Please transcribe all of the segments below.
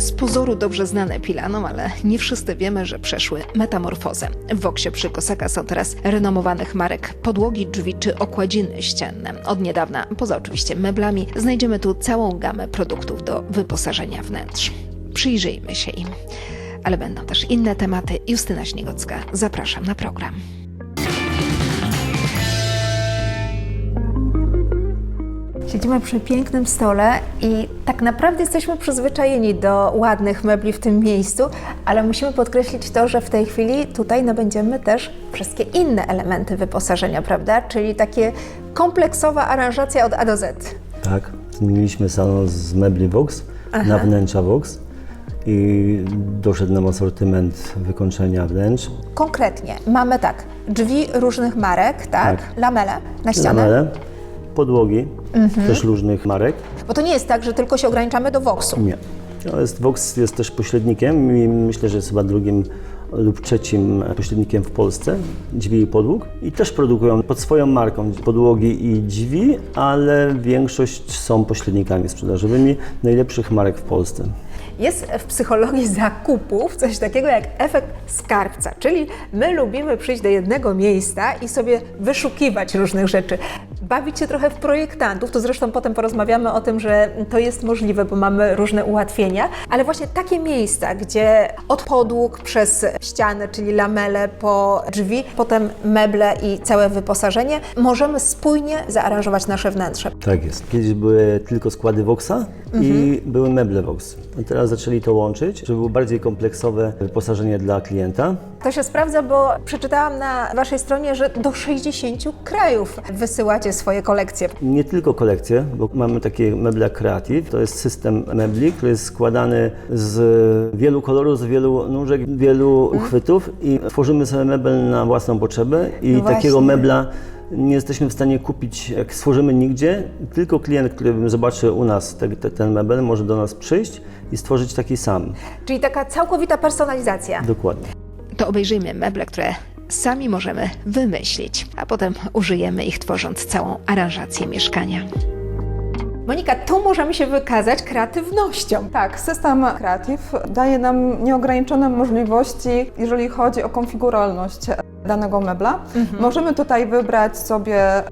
Z pozoru dobrze znane Pilanom, ale nie wszyscy wiemy, że przeszły metamorfozę. W Woksie przy Kosaka są teraz renomowanych marek podłogi, drzwi czy okładziny ścienne. Od niedawna, poza oczywiście meblami, znajdziemy tu całą gamę produktów do wyposażenia wnętrz. Przyjrzyjmy się im. Ale będą też inne tematy. Justyna Śniegocka, zapraszam na program. Siedzimy przy pięknym stole i tak naprawdę jesteśmy przyzwyczajeni do ładnych mebli w tym miejscu, ale musimy podkreślić to, że w tej chwili tutaj nabędziemy też wszystkie inne elementy wyposażenia, prawda? Czyli takie kompleksowa aranżacja od A do Z. Tak, zmieniliśmy salon z mebli Vox na wnętrza Vox i doszedł nam asortyment wykończenia wnętrz. Konkretnie mamy tak, drzwi różnych marek, tak? Tak. Lamele na ścianę. Lamele, podłogi, też różnych marek. Bo to nie jest tak, że tylko się ograniczamy do Voxu. Nie. To jest, Vox jest też pośrednikiem i myślę, że jest chyba drugim lub trzecim pośrednikiem w Polsce drzwi i podłóg. I też produkują pod swoją marką podłogi i drzwi, ale większość są pośrednikami sprzedażowymi najlepszych marek w Polsce. Jest w psychologii zakupów coś takiego jak efekt skarbca, czyli my lubimy przyjść do jednego miejsca i sobie wyszukiwać różnych rzeczy. Bawić się trochę w projektantów, to zresztą potem porozmawiamy o tym, że to jest możliwe, bo mamy różne ułatwienia, ale właśnie takie miejsca, gdzie od podłóg przez ściany, czyli lamele, po drzwi, potem meble i całe wyposażenie, możemy spójnie zaaranżować nasze wnętrze. Tak jest. Kiedyś były tylko składy Voxa i były meble Vox. Teraz zaczęli to łączyć, żeby było bardziej kompleksowe wyposażenie dla klienta. To się sprawdza, bo przeczytałam na Waszej stronie, że do 60 krajów wysyłacie swoje kolekcje. Nie tylko kolekcje, bo mamy takie meble Creative. To jest system mebli, który jest składany z wielu kolorów, z wielu nóżek, wielu uchwytów i tworzymy sobie mebel na własną potrzebę i No takiego mebla nie jesteśmy w stanie kupić, jak stworzymy nigdzie. Tylko klient, który zobaczy u nas te, te, ten mebel, może do nas przyjść i stworzyć taki sam. Czyli taka całkowita personalizacja. Dokładnie. To obejrzyjmy meble, które sami możemy wymyślić, a potem użyjemy ich tworząc całą aranżację mieszkania. Monika, tu możemy się wykazać kreatywnością. Tak, system Creative daje nam nieograniczone możliwości, jeżeli chodzi o konfiguralność danego mebla. Możemy tutaj wybrać sobie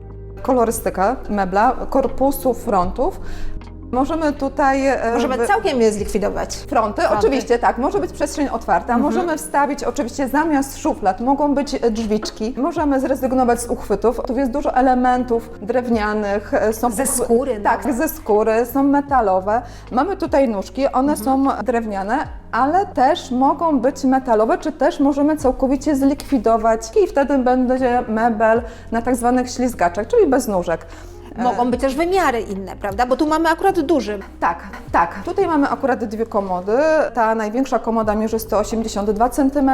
kolorystykę mebla, korpusu, frontów. Możemy tutaj... e, Możemy całkiem je zlikwidować. Fronty, oczywiście tak, może być przestrzeń otwarta, możemy wstawić oczywiście zamiast szuflad, mogą być e, drzwiczki, możemy zrezygnować z uchwytów, tu jest dużo elementów drewnianych, e, są Ze uchwy- skóry Tak, nawet. ze skóry, są metalowe, mamy tutaj nóżki, one są drewniane, ale też mogą być metalowe, czy też możemy całkowicie zlikwidować. I wtedy będzie mebel na tak zwanych ślizgaczach, czyli bez nóżek. Mogą być też wymiary inne, prawda? Bo tu mamy akurat duży. Tak, tak. Tutaj mamy akurat dwie komody. Ta największa komoda mierzy 182 cm,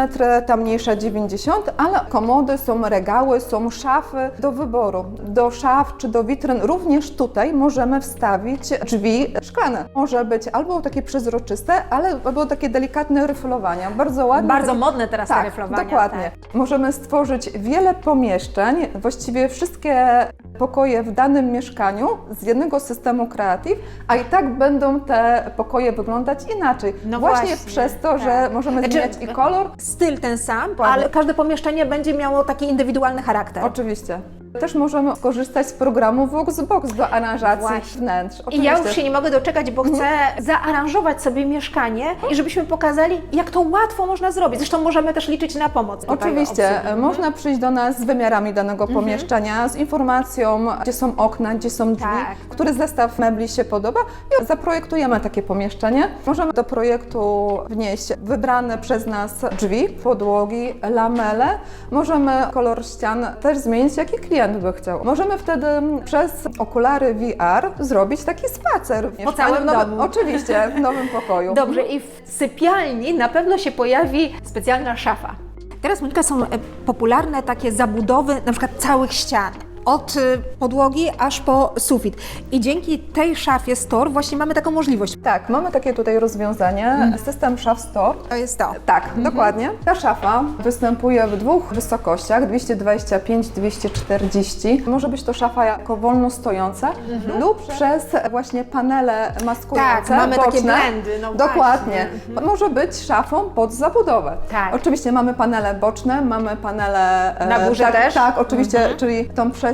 ta mniejsza 90, ale komody są regały, są szafy do wyboru. Do szaf czy do witryn również tutaj możemy wstawić drzwi szklane. Może być albo takie przezroczyste, ale albo takie delikatne ryflowania. Bardzo ładne. Bardzo modne teraz te tak, ryflowania, Dokładnie. Możemy stworzyć wiele pomieszczeń, właściwie wszystkie pokoje w danym mieszkaniu z jednego systemu Creative, a i tak będą te pokoje wyglądać inaczej. No właśnie, właśnie, przez to, tak. że możemy Znaczy- zmieniać i kolor. Styl ten sam, ale każde pomieszczenie będzie miało taki indywidualny charakter. Oczywiście. Też możemy skorzystać z programu Voxbox do aranżacji Właśnie. wnętrz. I ja już się nie mogę doczekać, bo chcę zaaranżować sobie mieszkanie i żebyśmy pokazali, jak to łatwo można zrobić. Zresztą możemy też liczyć na pomoc. tutaj Oczywiście, obsługi. e, można przyjść do nas z wymiarami danego Mhm. pomieszczenia, z informacją, gdzie są okna, gdzie są drzwi, Tak. który zestaw mebli się podoba i zaprojektujemy takie pomieszczenie. Możemy do projektu wnieść wybrane przez nas drzwi, podłogi, lamele. Możemy kolor ścian też zmienić, jaki klient by chciał. Możemy wtedy przez okulary VR zrobić taki spacer. w mieszkaniu, całym w nowym, domu. Oczywiście, w nowym pokoju. Dobrze, i w sypialni na pewno się pojawi specjalna szafa. Teraz, Monika, są popularne takie zabudowy na przykład całych ścian. Od y, podłogi aż po sufit. I dzięki tej szafie Store właśnie mamy taką możliwość. Tak, mamy takie tutaj rozwiązanie, system szaf Store. To jest to. Tak, dokładnie. Ta szafa występuje w dwóch wysokościach, 225-240. Może być to szafa jako wolno stojąca lub przez właśnie panele maskujące, Tak, mamy takie boczne. blendy, no Dokładnie. Może być szafą pod zabudowę. Tak. Oczywiście mamy panele boczne, mamy panele... e, Na górze tak, też? Tak, oczywiście, czyli tą przestrzeń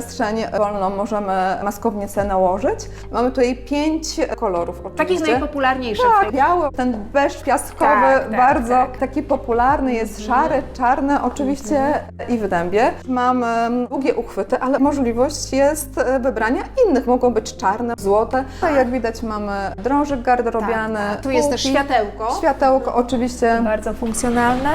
wolną możemy maskownicę nałożyć. Mamy tutaj pięć kolorów oczywiście. Takich najpopularniejszych. Tak, biały, ten beż piaskowy, Tak, tak, bardzo tak. taki popularny, jest szary, czarny oczywiście i w dębie. Mamy długie uchwyty, ale możliwość jest e, wybrania innych. Mogą być czarne, złote. A jak widać mamy drążek garderobiany. Tak, tu jest też półki, światełko. Światełko oczywiście. Bardzo funkcjonalne.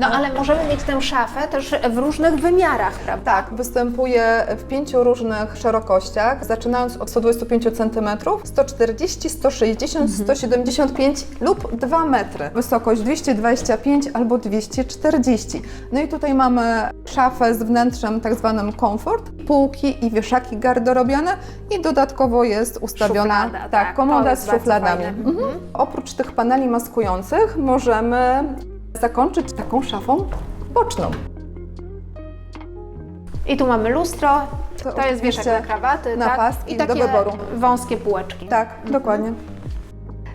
No ale możemy mieć tę szafę też w różnych wymiarach, prawda? Tak, występuje w pięciu różnych szerokościach, zaczynając od 125 cm, 140, 160, 175 lub 2 metry. Wysokość 225 albo 240. No i tutaj mamy szafę z wnętrzem tak zwanym komfort, półki i wieszaki garderobiane i dodatkowo jest ustawiona Szuflada, tak, tak, to komoda jest z bardzo szufladami. fajne. Mhm. Oprócz tych paneli maskujących możemy zakończyć taką szafą boczną. I tu mamy lustro, To to, jest wieszak na krawaty, na tak? paski I do takie wyboru. wąskie półeczki. Tak, dokładnie.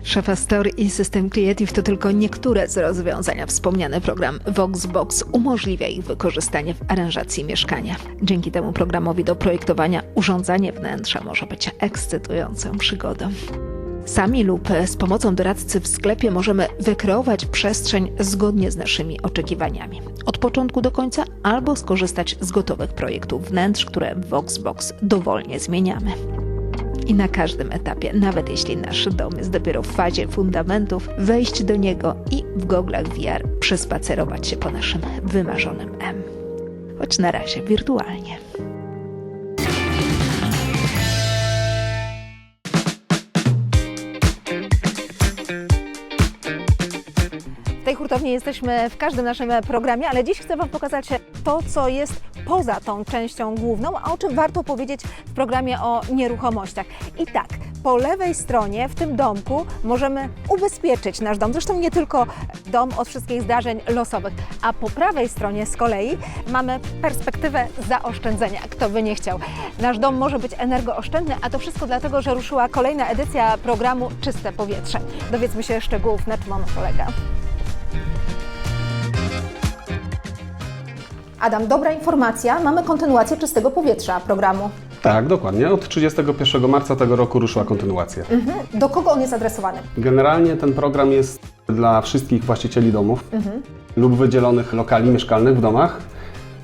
Szafa Store i system Creative to tylko niektóre z rozwiązań. Wspomniany program VoxBox umożliwia ich wykorzystanie w aranżacji mieszkania. Dzięki temu programowi do projektowania urządzanie wnętrza może być ekscytującą przygodą. Sami lub z pomocą doradcy w sklepie możemy wykreować przestrzeń zgodnie z naszymi oczekiwaniami. Od początku do końca albo skorzystać z gotowych projektów wnętrz, które w VoxBox dowolnie zmieniamy. I na każdym etapie, nawet jeśli nasz dom jest dopiero w fazie fundamentów, wejść do niego i w goglach VR przespacerować się po naszym wymarzonym M. Choć na razie wirtualnie. Hurtowni jesteśmy w każdym naszym programie, ale dziś chcę Wam pokazać to, co jest poza tą częścią główną, a o czym warto powiedzieć w programie o nieruchomościach. I tak, po lewej stronie w tym domku możemy ubezpieczyć nasz dom, zresztą nie tylko dom od wszystkich zdarzeń losowych, a po prawej stronie z kolei mamy perspektywę zaoszczędzenia, kto by nie chciał. Nasz dom może być energooszczędny, a to wszystko dlatego, że ruszyła kolejna edycja programu Czyste Powietrze. Dowiedzmy się szczegółów, na czym on polega. Adam, dobra informacja, mamy kontynuację czystego powietrza programu. Tak, dokładnie. Od 31 marca tego roku ruszyła kontynuacja. Do kogo on jest adresowany? Generalnie ten program jest dla wszystkich właścicieli domów lub wydzielonych lokali mieszkalnych w domach.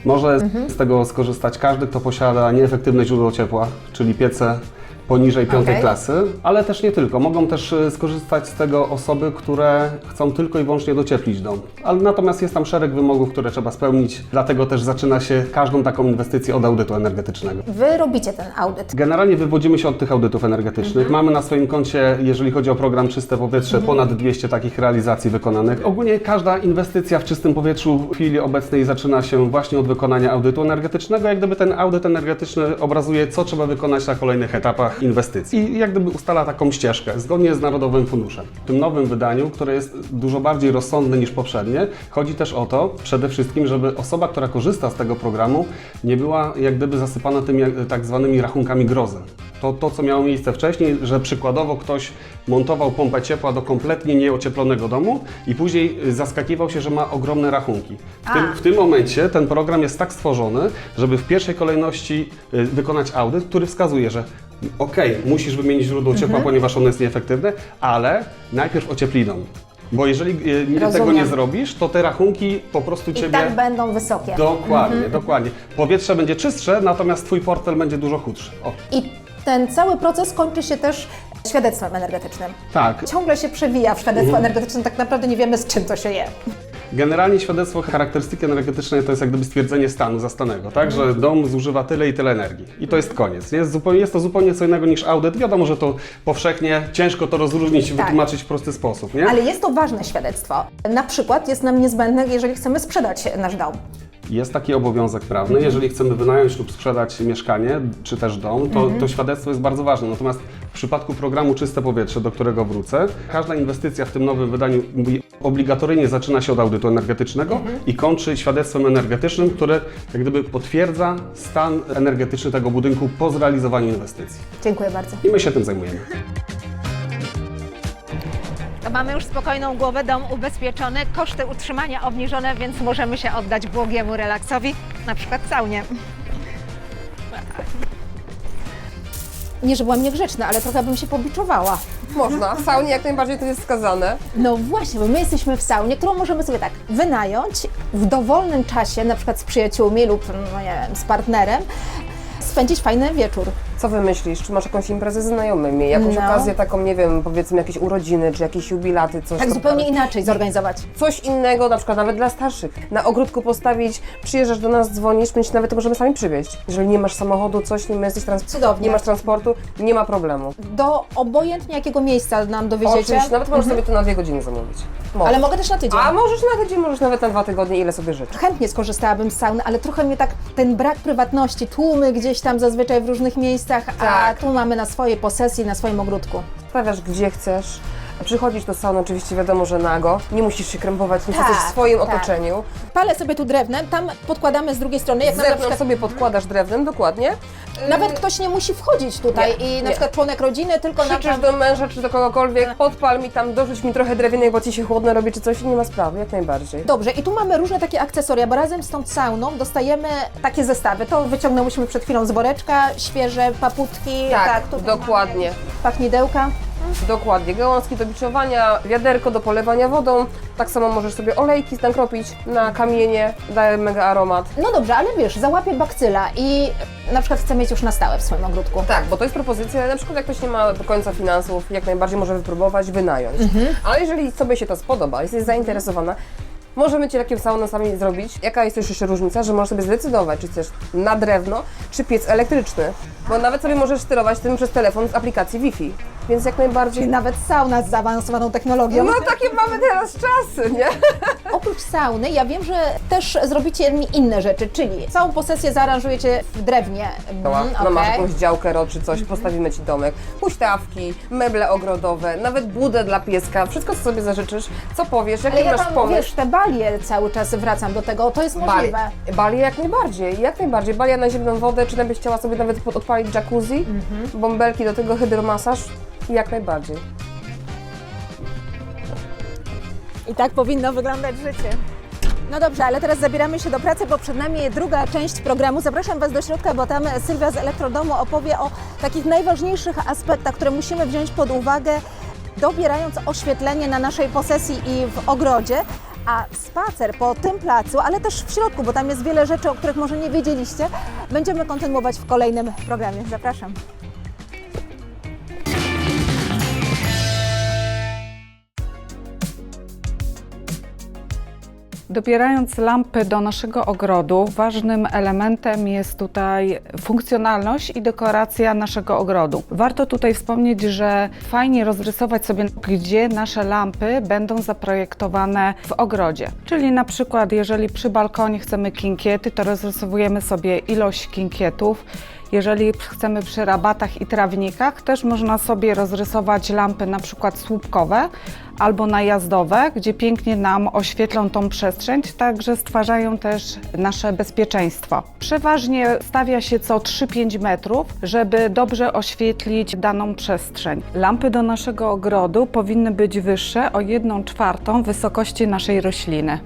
Może z tego skorzystać każdy, kto posiada nieefektywne źródło ciepła, czyli piece poniżej piątej Okej. klasy, ale też nie tylko. Mogą też y, skorzystać z tego osoby, które chcą tylko i wyłącznie docieplić dom. Ale natomiast jest tam szereg wymogów, które trzeba spełnić, dlatego też zaczyna się każdą taką inwestycję od audytu energetycznego. Wy robicie ten audyt. Generalnie wywodzimy się od tych audytów energetycznych. Mamy na swoim koncie, jeżeli chodzi o program Czyste Powietrze, ponad 200 takich realizacji wykonanych. Ogólnie każda inwestycja w czystym powietrzu w chwili obecnej zaczyna się właśnie od wykonania audytu energetycznego. Jak gdyby ten audyt energetyczny obrazuje, co trzeba wykonać na kolejnych etapach inwestycji. I jak gdyby ustala taką ścieżkę, zgodnie z Narodowym Funduszem. W tym nowym wydaniu, które jest dużo bardziej rozsądne niż poprzednie, chodzi też o to, przede wszystkim, żeby osoba, która korzysta z tego programu, nie była jak gdyby zasypana tymi jak- tak zwanymi rachunkami grozy. To, to, co miało miejsce wcześniej, że przykładowo ktoś montował pompę ciepła do kompletnie nieocieplonego domu i później y, zaskakiwał się, że ma ogromne rachunki. W tym, w tym momencie ten program jest tak stworzony, żeby w pierwszej kolejności y, wykonać audyt, który wskazuje, że okej, musisz wymienić źródło ciepła, ponieważ ono jest nieefektywne, ale najpierw ocieplij dom. Bo jeżeli y, nie- tego Rozumiem. nie zrobisz, to te rachunki po prostu I ciebie... tak będą wysokie. Dokładnie, dokładnie. Powietrze będzie czystsze, natomiast twój portfel będzie dużo chudszy. O, I ten cały proces kończy się też świadectwem energetycznym. tak. Ciągle się przewija w świadectwo energetyczne, tak naprawdę nie wiemy z czym to się je. Generalnie świadectwo charakterystyki energetycznej to jest jak gdyby stwierdzenie stanu zastanego, tak? Że dom zużywa tyle i tyle energii. I to jest koniec. Jest, zupełnie, jest to zupełnie co innego niż audyt. Wiadomo, że to powszechnie ciężko to rozróżnić i Tak. wytłumaczyć w prosty sposób, nie? Ale jest to ważne świadectwo. Na przykład jest nam niezbędne, jeżeli chcemy sprzedać nasz dom. Jest taki obowiązek prawny. Jeżeli chcemy wynająć lub sprzedać mieszkanie czy też dom, to, to świadectwo jest bardzo ważne. Natomiast w przypadku programu Czyste Powietrze, do którego wrócę, każda inwestycja w tym nowym wydaniu obligatoryjnie zaczyna się od audytu energetycznego i kończy świadectwem energetycznym, które jak gdyby potwierdza stan energetyczny tego budynku po zrealizowaniu inwestycji. Dziękuję bardzo. I my się tym zajmujemy. To mamy już spokojną głowę, dom ubezpieczony, koszty utrzymania obniżone, więc możemy się oddać błogiemu relaksowi, na przykład saunie. Nie, że byłam niegrzeczna, ale trochę bym się pobiczowała. Można, w saunie jak najbardziej to jest wskazane. No właśnie, bo my jesteśmy w saunie, którą możemy sobie tak wynająć w dowolnym czasie, na przykład z przyjaciółmi lub, no nie wiem, z partnerem, spędzić fajny wieczór. Co wy myślisz? Czy masz jakąś imprezę ze znajomymi? Jakąś No. okazję taką, nie wiem, powiedzmy jakieś urodziny, czy jakieś jubilaty, coś Tak tam- zupełnie inaczej zorganizować. Coś innego, na przykład nawet dla starszych. Na ogródku postawić, przyjeżdżasz do nas, dzwonisz, my ci nawet możemy sami przywieźć. Jeżeli nie masz samochodu, coś, nie, jesteś trans- Cudownie. nie masz transportu, nie ma problemu. Do obojętnie jakiego miejsca nam dowieziecie. Oczywiście, nawet możesz sobie to na dwie godziny zamówić. Możesz. Ale mogę też na tydzień. A możesz na tydzień, możesz nawet na dwa tygodnie, ile sobie życzysz. Chętnie skorzystałabym z sauny, ale trochę mnie tak ten brak prywatności, tłumy gdzieś tam zazwyczaj w różnych miejscach, a Tak. tu mamy na swojej posesji, na swoim ogródku. Stawiasz gdzie chcesz. Przychodzisz do sauny, oczywiście wiadomo, że nago. Nie musisz się krępować, nie Tak, jesteś w swoim tak. otoczeniu. Palę sobie tu drewnem, tam podkładamy z drugiej strony, jak Z nam na zewnątrz przykład sobie podkładasz drewnem, dokładnie. Nawet ktoś nie musi wchodzić tutaj Nie, i na nie. przykład członek rodziny tylko na Krzyczysz do męża czy do kogokolwiek, podpal mi tam, dorzuć mi trochę drewienek, bo ci się chłodno robi czy coś i nie ma sprawy, jak najbardziej. Dobrze, i tu mamy różne takie akcesoria, bo razem z tą sauną dostajemy takie zestawy. To wyciągnęłyśmy przed chwilą z woreczka, świeże paputki, Tak, tutaj dokładnie. mamy Pachnidełka. Dokładnie, gałązki do biczowania, wiaderko do polewania wodą, tak samo możesz sobie olejki nakropić na kamienie, daje mega aromat. No dobrze, ale wiesz, załapię bakcyla i na przykład chcę mieć już na stałe w swoim ogródku. Tak, bo to jest propozycja, na przykład jak ktoś nie ma do końca finansów, jak najbardziej może wypróbować, wynająć. Mhm. Ale jeżeli sobie się to spodoba, jesteś zainteresowana, możemy Ci taką saunę sami zrobić. Jaka jest jeszcze różnica, że możesz sobie zdecydować, czy chcesz na drewno, czy piec elektryczny. Bo nawet sobie możesz sterować tym przez telefon z aplikacji Wi-Fi. Więc jak najbardziej... Czyli nawet sauna z zaawansowaną technologią. No takie mamy teraz czasy, nie? Oprócz sauny, ja wiem, że też zrobicie mi inne rzeczy, czyli całą posesję zaaranżujecie w drewnie. No, Mm, no masz okej. jakąś działkę ro czy coś, postawimy Ci domek, huśtawki, meble ogrodowe, nawet budę dla pieska, wszystko co sobie zażyczysz, co powiesz, jaki Ale ja masz tam, pomysł. wiesz, te balie cały czas wracam do tego, to jest możliwe. Bali, Bali jak najbardziej, jak najbardziej. Balia na zimną wodę, czy nawet chciała sobie nawet odpalić jacuzzi, Mhm. bąbelki do tego, hydromasaż, jak najbardziej. I tak powinno wyglądać życie. No dobrze, ale teraz zabieramy się do pracy, bo przed nami druga część programu. Zapraszam Was do środka, bo tam Sylwia z Elektrodomu opowie o takich najważniejszych aspektach, które musimy wziąć pod uwagę, dobierając oświetlenie na naszej posesji i w ogrodzie. A spacer po tym placu, ale też w środku, bo tam jest wiele rzeczy, o których może nie wiedzieliście, będziemy kontynuować w kolejnym programie. Zapraszam. Dobierając lampy do naszego ogrodu, ważnym elementem jest tutaj funkcjonalność i dekoracja naszego ogrodu. Warto tutaj wspomnieć, że fajnie rozrysować sobie, gdzie nasze lampy będą zaprojektowane w ogrodzie. Czyli na przykład, jeżeli przy balkonie chcemy kinkiety, to rozrysowujemy sobie ilość kinkietów. Jeżeli chcemy przy rabatach i trawnikach, też można sobie rozrysować lampy na przykład słupkowe albo najazdowe, gdzie pięknie nam oświetlą tą przestrzeń, także stwarzają też nasze bezpieczeństwo. Przeważnie stawia się co 3-5 metrów, żeby dobrze oświetlić daną przestrzeń. Lampy do naszego ogrodu powinny być wyższe o 1 czwartą wysokości naszej rośliny.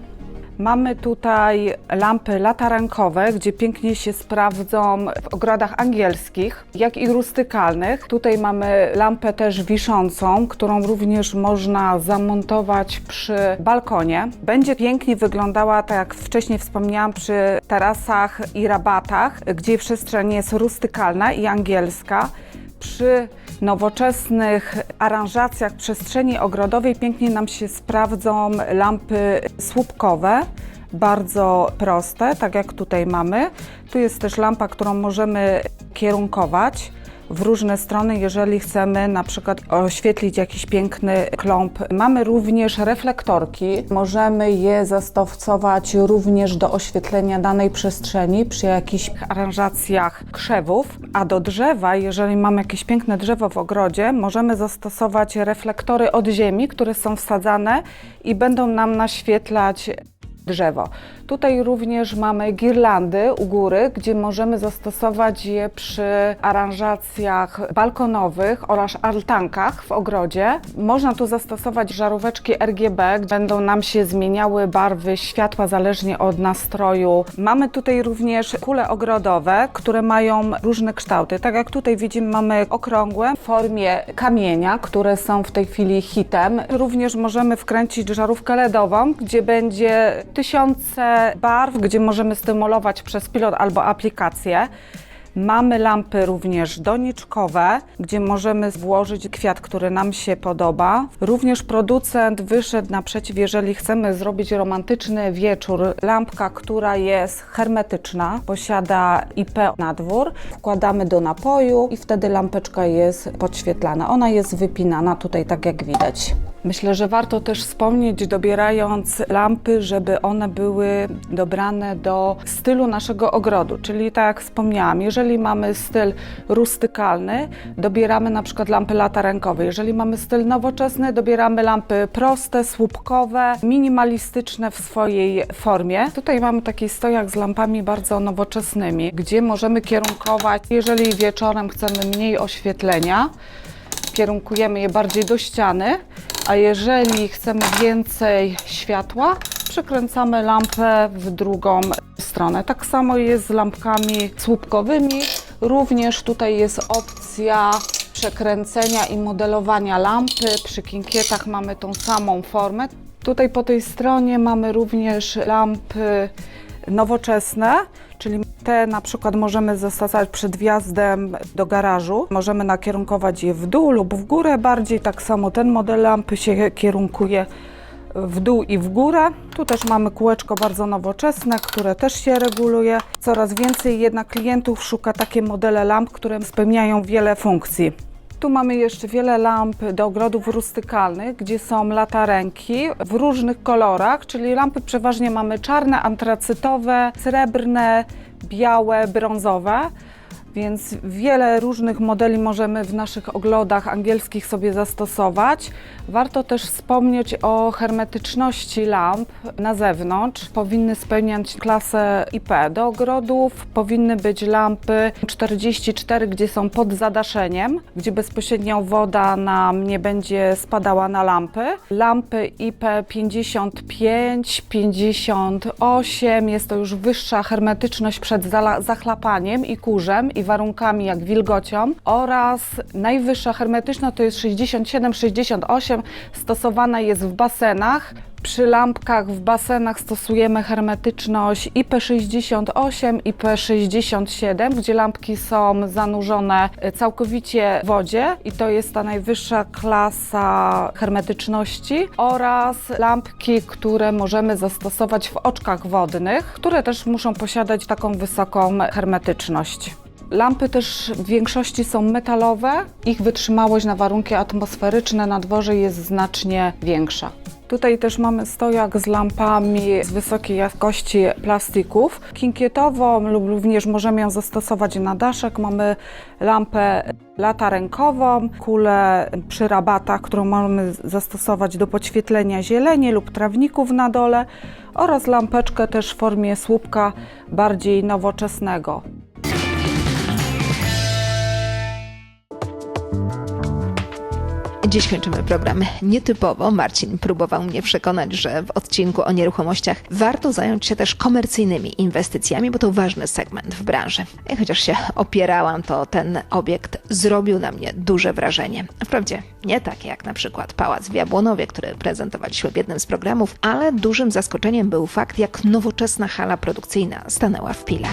Mamy tutaj lampy latarankowe, gdzie pięknie się sprawdzą w ogrodach angielskich, jak i rustykalnych. Tutaj mamy lampę też wiszącą, którą również można zamontować przy balkonie. Będzie pięknie wyglądała, tak jak wcześniej wspomniałam, przy tarasach i rabatach, gdzie przestrzeń jest rustykalna i angielska. Przy nowoczesnych aranżacjach przestrzeni ogrodowej pięknie nam się sprawdzą lampy słupkowe, bardzo proste, tak jak tutaj mamy. Tu jest też lampa, którą możemy kierunkować. W różne strony, jeżeli chcemy na przykład oświetlić jakiś piękny kląb. Mamy również reflektorki. Możemy je zastosować również do oświetlenia danej przestrzeni przy jakichś aranżacjach krzewów, a do drzewa, jeżeli mamy jakieś piękne drzewo w ogrodzie, możemy zastosować reflektory od ziemi, które są wsadzane i będą nam naświetlać drzewo. Tutaj również mamy girlandy u góry, gdzie możemy zastosować je przy aranżacjach balkonowych oraz altankach w ogrodzie. Można tu zastosować żaróweczki RGB, będą nam się zmieniały barwy światła zależnie od nastroju. Mamy tutaj również kule ogrodowe, które mają różne kształty. Tak jak tutaj widzimy, mamy okrągłe w formie kamienia, które są w tej chwili hitem. Również możemy wkręcić żarówkę LEDową, gdzie będzie tysiące barw, gdzie możemy stymulować przez pilot albo aplikację. Mamy lampy również doniczkowe, gdzie możemy włożyć kwiat, który nam się podoba. Również producent wyszedł naprzeciw, jeżeli chcemy zrobić romantyczny wieczór. Lampka, która jest hermetyczna, posiada IP na dwór. Wkładamy do napoju i wtedy lampeczka jest podświetlana. Ona jest wypinana tutaj, tak jak widać. Myślę, że warto też wspomnieć, dobierając lampy, żeby one były dobrane do stylu naszego ogrodu. Czyli tak jak wspomniałam, jeżeli mamy styl rustykalny, dobieramy na przykład lampy latarękowe. Jeżeli mamy styl nowoczesny, dobieramy lampy proste, słupkowe, minimalistyczne w swojej formie. Tutaj mamy taki stojak z lampami bardzo nowoczesnymi, gdzie możemy kierunkować, jeżeli wieczorem chcemy mniej oświetlenia, kierunkujemy je bardziej do ściany, a jeżeli chcemy więcej światła, przekręcamy lampę w drugą stronę. Tak samo jest z lampkami słupkowymi. Również tutaj jest opcja przekręcenia i modelowania lampy. Przy kinkietach mamy tą samą formę. Tutaj po tej stronie mamy również lampy nowoczesne, czyli te na przykład możemy zastosować przed wjazdem do garażu. Możemy nakierunkować je w dół lub w górę bardziej. Tak samo ten model lampy się kierunkuje w dół i w górę. Tu też mamy kółeczko bardzo nowoczesne, które też się reguluje. Coraz więcej jednak klientów szuka takie modele lamp, które spełniają wiele funkcji. Tu mamy jeszcze wiele lamp do ogrodów rustykalnych, gdzie są latarenki w różnych kolorach, czyli lampy przeważnie mamy czarne, antracytowe, srebrne, białe, brązowe. Więc wiele różnych modeli możemy w naszych ogrodach angielskich sobie zastosować. Warto też wspomnieć o hermetyczności lamp na zewnątrz. Powinny spełniać klasę IP. Do ogrodów powinny być lampy 44, gdzie są pod zadaszeniem, gdzie bezpośrednio woda nam nie będzie spadała na lampy. Lampy IP 55, 58 jest to już wyższa hermetyczność przed zachlapaniem i kurzem i warunkami jak wilgocią oraz najwyższa hermetyczna to jest 67-68 stosowana jest w basenach. Przy lampkach w basenach stosujemy hermetyczność IP68, IP67, gdzie lampki są zanurzone całkowicie w wodzie i to jest ta najwyższa klasa hermetyczności oraz lampki, które możemy zastosować w oczkach wodnych, które też muszą posiadać taką wysoką hermetyczność. Lampy też w większości są metalowe, ich wytrzymałość na warunki atmosferyczne na dworze jest znacznie większa. Tutaj też mamy stojak z lampami z wysokiej jakości plastików. Kinkietową lub również możemy ją zastosować na daszek. Mamy lampę latarenkową, kulę przy rabatach, którą możemy zastosować do podświetlenia zieleni lub trawników na dole oraz lampeczkę też w formie słupka bardziej nowoczesnego. Dziś kończymy program nietypowo. Marcin próbował mnie przekonać, że w odcinku o nieruchomościach warto zająć się też komercyjnymi inwestycjami, bo to ważny segment w branży. I chociaż się opierałam, to ten obiekt zrobił na mnie duże wrażenie. Wprawdzie nie takie jak na przykład Pałac w Jabłonowie, który prezentowaliśmy w jednym z programów, ale dużym zaskoczeniem był fakt, jak nowoczesna hala produkcyjna stanęła w pile.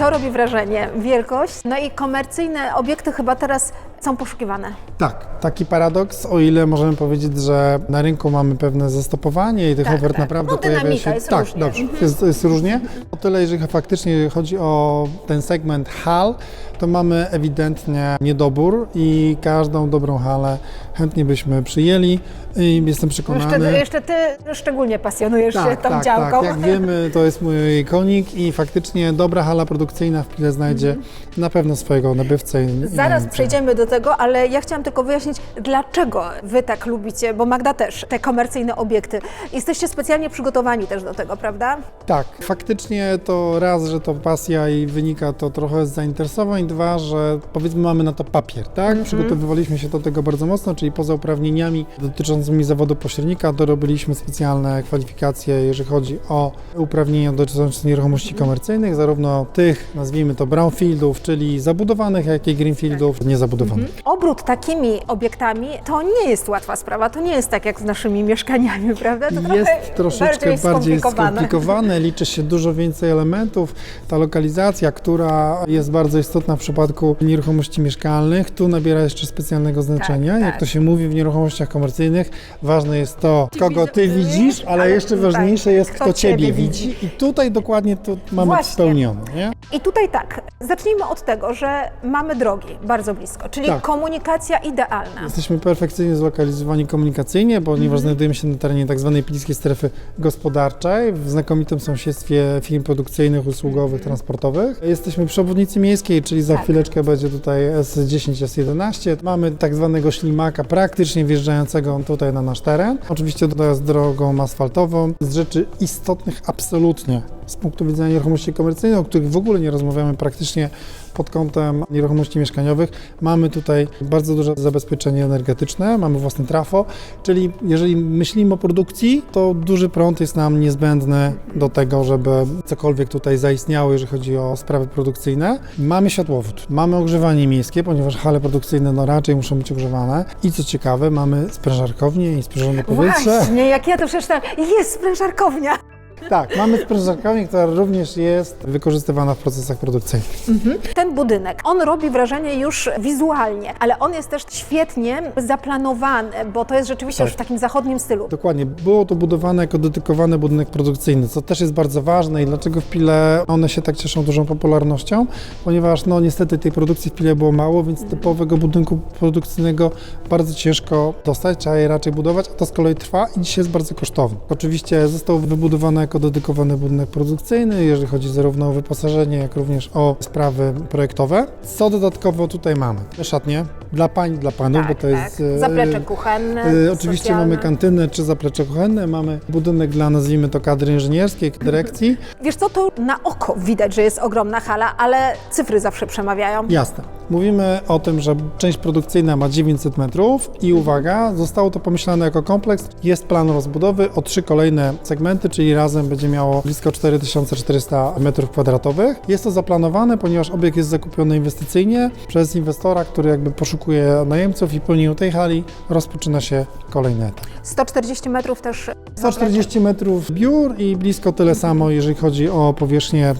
To robi wrażenie, wielkość. No i komercyjne obiekty chyba teraz są poszukiwane. Tak, taki paradoks, o ile możemy powiedzieć, że na rynku mamy pewne zastopowanie i tych Tak, ofert tak. naprawdę No, pojawia się. jest tak, różnie. dobrze, jest, jest różnie. O tyle, jeżeli faktycznie chodzi o ten segment hal, to mamy ewidentnie niedobór i każdą dobrą halę chętnie byśmy przyjęli i jestem przekonany. Jeszcze, jeszcze ty szczególnie pasjonujesz się tą tak, działką. tak. Jak wiemy, to jest mój konik i faktycznie dobra hala produkcyjna w Pile znajdzie na pewno swojego nabywcę. i- Zaraz przejdziemy do tego, ale ja chciałam tylko wyjaśnić, dlaczego wy tak lubicie, bo Magda też, te komercyjne obiekty. Jesteście specjalnie przygotowani też do tego, prawda? Tak, faktycznie to raz, że to pasja i wynika to trochę z zainteresowań, dwa, że powiedzmy mamy na to papier, tak? Przygotowywaliśmy się do tego bardzo mocno, czyli poza uprawnieniami dotyczącymi zawodu pośrednika dorobiliśmy specjalne kwalifikacje, jeżeli chodzi o uprawnienia dotyczące nieruchomości komercyjnych, zarówno tych, nazwijmy to brownfieldów, czyli zabudowanych, jak i greenfieldów niezabudowanych. Obrót takimi obiektami to nie jest łatwa sprawa, to nie jest tak jak z naszymi mieszkaniami, prawda? To trochę jest troszeczkę bardziej, skomplikowane. skomplikowane, liczy się dużo więcej elementów. Ta lokalizacja, która jest bardzo istotna w przypadku nieruchomości mieszkalnych, tu nabiera jeszcze specjalnego znaczenia. tak. Jak to się mówi w nieruchomościach komercyjnych, ważne jest to, kogo ty widzisz, ale ale jeszcze tutaj ważniejsze jest, kto kto ciebie ciebie widzi. I tutaj dokładnie to mamy Właśnie. spełnione. Nie? I tutaj tak, zacznijmy od tego, że mamy drogi bardzo blisko, czyli Tak. komunikacja idealna. Jesteśmy perfekcyjnie zlokalizowani komunikacyjnie, ponieważ Mhm. znajdujemy się na terenie tak zwanej pilskiej strefy gospodarczej, w znakomitym sąsiedztwie firm produkcyjnych, usługowych, transportowych. Jesteśmy przy obwodnicy miejskiej, czyli za Tak. chwileczkę będzie tutaj S10, S11. Mamy tak zwanego ślimaka praktycznie wjeżdżającego tutaj na nasz teren. Oczywiście to jest drogą asfaltową. Z rzeczy istotnych absolutnie z punktu widzenia nieruchomości komercyjnych, o których w ogóle nie rozmawiamy praktycznie pod kątem nieruchomości mieszkaniowych. Mamy tutaj bardzo duże zabezpieczenie energetyczne, mamy własne trafo, czyli jeżeli myślimy o produkcji, to duży prąd jest nam niezbędny do tego, żeby cokolwiek tutaj zaistniało, jeżeli chodzi o sprawy produkcyjne. Mamy światłowód, mamy ogrzewanie miejskie, ponieważ hale produkcyjne no raczej muszą być ogrzewane i co ciekawe, mamy sprężarkownię i sprężone powietrze. Właśnie, jak ja to przeczytałam, jest sprężarkownia. Tak, mamy sprężarkownię, która również jest wykorzystywana w procesach produkcyjnych. Ten budynek, on robi wrażenie już wizualnie, ale on jest też świetnie zaplanowany, bo to jest rzeczywiście Tak. już w takim zachodnim stylu. Dokładnie. Było to budowane jako dedykowany budynek produkcyjny, co też jest bardzo ważne i dlaczego w Pile one się tak cieszą dużą popularnością, ponieważ no niestety tej produkcji w Pile było mało, więc typowego budynku produkcyjnego bardzo ciężko dostać, trzeba je raczej budować, a to z kolei trwa i dzisiaj jest bardzo kosztowne. Oczywiście został wybudowany jako dedykowany budynek produkcyjny, jeżeli chodzi zarówno o wyposażenie, jak również o sprawy projektowe. Co dodatkowo tutaj mamy? Szatnie dla pań, dla panów, bo to jest... e, Zaplecze kuchenne. E, Oczywiście socjalne. mamy kantynę czy zaplecze kuchenne, mamy budynek dla, nazwijmy to, kadry inżynierskiej, dyrekcji. Wiesz co, to na oko widać, że jest ogromna hala, ale cyfry zawsze przemawiają. Jasne. Mówimy o tym, że część produkcyjna ma 900 metrów i uwaga, zostało to pomyślane jako kompleks. Jest plan rozbudowy o trzy kolejne segmenty, czyli razem będzie miało blisko 4400 metrów kwadratowych. Jest to zaplanowane, ponieważ obiekt jest zakupiony inwestycyjnie przez inwestora, który jakby poszukuje najemców i po niej tej hali rozpoczyna się kolejny etap. 140 metrów też 140 metrów biur i blisko tyle samo, jeżeli chodzi o powierzchnię,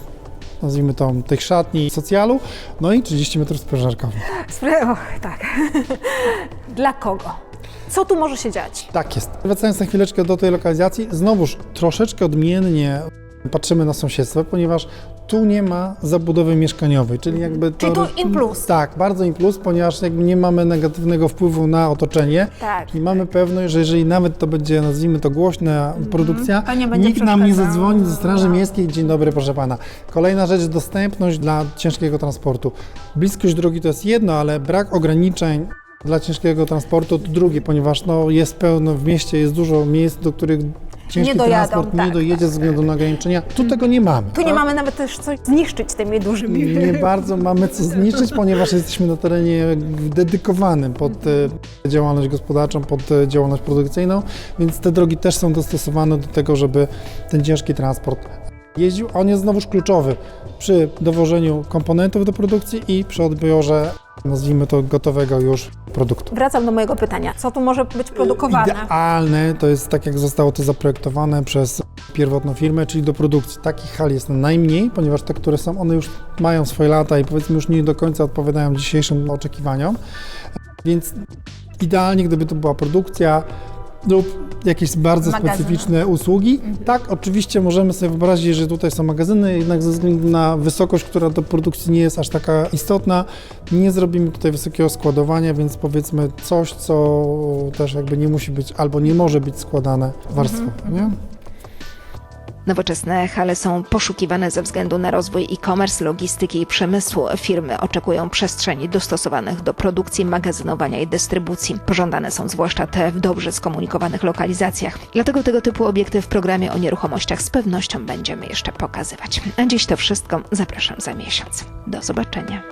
nazwijmy to, tych szatni socjalu, no i 30 metrów sprężarkowych. Spre- Och, tak. Dla kogo? Co tu może się dziać? Tak jest. Wracając na chwileczkę do tej lokalizacji, znowuż troszeczkę odmiennie patrzymy na sąsiedztwo, ponieważ tu nie ma zabudowy mieszkaniowej, czyli jakby to... Czyli tu in plus. Tak, bardzo in plus, ponieważ jakby nie mamy negatywnego wpływu na otoczenie Tak. i mamy pewność, że jeżeli nawet to będzie, nazwijmy to, głośna produkcja, Mhm. To nie będzie nikt nam nie zadzwoni ze Straży Miejskiej, dzień dobry, proszę Pana. Kolejna rzecz, dostępność dla ciężkiego transportu. Bliskość drogi to jest jedno, ale brak ograniczeń dla ciężkiego transportu to drugie, ponieważ no, jest pełno, w mieście jest dużo miejsc, do których ciężki Nie dojadą, transport tak, nie dojedzie ze względu na ograniczenia. Tu tego nie mamy. Tu nie tak? mamy nawet też coś zniszczyć tymi dużymi. Nie bardzo mamy co zniszczyć, ponieważ jesteśmy na terenie dedykowanym pod e, działalność gospodarczą, pod e, działalność produkcyjną, więc te drogi też są dostosowane do tego, żeby ten ciężki transport jeździł. On jest znowuż kluczowy przy dowożeniu komponentów do produkcji i przy odbiorze, nazwijmy to, gotowego już produktu. Wracam do mojego pytania. Co tu może być produkowane? Idealne to jest tak, jak zostało to zaprojektowane przez pierwotną firmę, czyli do produkcji. Takich hal jest najmniej, ponieważ te, które są, one już mają swoje lata i powiedzmy już nie do końca odpowiadają dzisiejszym oczekiwaniom. Więc Idealnie, gdyby to była produkcja lub jakieś bardzo Magazyn. specyficzne usługi. Tak, oczywiście możemy sobie wyobrazić, że tutaj są magazyny, jednak ze względu na wysokość, która do produkcji nie jest aż taka istotna, nie zrobimy tutaj wysokiego składowania, więc powiedzmy coś, co też jakby nie musi być albo nie może być składane warstwowo, nie? Nowoczesne hale są poszukiwane ze względu na rozwój e-commerce, logistyki i przemysłu. Firmy oczekują przestrzeni dostosowanych do produkcji, magazynowania i dystrybucji. Pożądane są zwłaszcza te w dobrze skomunikowanych lokalizacjach. Dlatego tego typu obiekty w programie o nieruchomościach z pewnością będziemy jeszcze pokazywać. A dziś to wszystko. Zapraszam za miesiąc. Do zobaczenia.